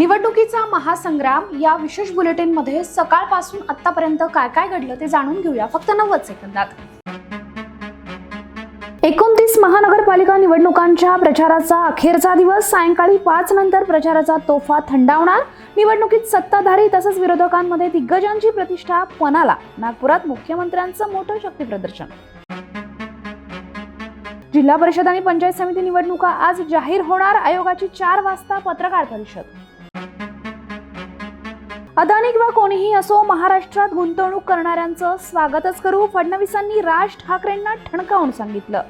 निवडणुकीचा महासंग्राम या विशेष बुलेटिनमध्ये सकाळपासून आतापर्यंत काय काय घडलं ते जाणून घेऊया. फक्त नव्वद सेकंदात. एकोणतीस महानगरपालिका निवडणुकांच्या प्रचाराचा अखेरचा दिवस सायंकाळी पाच नंतर प्रचाराचा तोफा थंडावणार. निवडणुकीत सत्ताधारी तसंच विरोधकांमध्ये दिग्गजांची प्रतिष्ठा पणाला. नागपुरात मुख्यमंत्र्यांचं मोठं शक्तीप्रदर्शन जिल्हा परिषद आणि पंचायत समिती निवडणुका आज जाहीर होणार. आयोगाची चार वाजता पत्रकार परिषद. अदानी किंवा कोणीही असो महाराष्ट्रात गुंतवणूक करणाऱ्यांचं स्वागतच करू. फडणवीसांनी राज ठाकरेंना ठणकावून सांगितलं.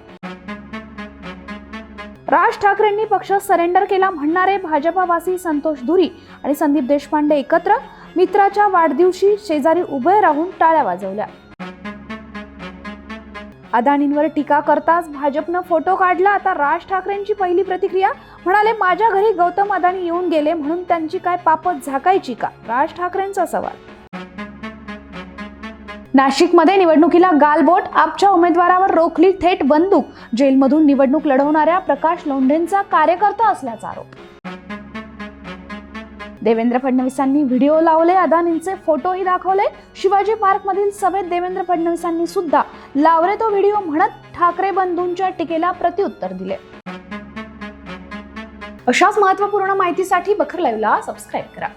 राज ठाकरेंनी पक्ष सरेंडर केला म्हणणारे भाजपावासी संतोष धुरी आणि संदीप देशपांडे एकत्र मित्राच्या वाढदिवशी शेजारी उभे राहून टाळ्या वाजवल्या. अदानींवर टीका करताच भाजपनं फोटो काढला. आता राज ठाकरेंची पहिली प्रतिक्रिया म्हणाले माझ्या घरी गौतम अदानी येऊन गेले म्हणून त्यांची काय पापत झाकायची का? राज ठाकरेंचा सवाल. नाशिकमध्ये निवडणुकीला गालबोट आपच्या उमेदवारावर रोखली थेट बंदूक. जेलमधून निवडणूक लढवणाऱ्या प्रकाश लोंढेंचा कार्यकर्ता असल्याचा आरोप. देवेंद्र फडणवीसांनी व्हिडिओ लावले अदानींचे फोटोही दाखवले. शिवाजी पार्क मधील सभेत देवेंद्र फडणवीसांनी सुद्धा लावले तो व्हिडिओ म्हणत ठाकरे बंधूंच्या टीकेला प्रत्युत्तर दिले. अशाच महत्त्वपूर्ण माहितीसाठी बखर लाईव्हला सबस्क्राईब करा.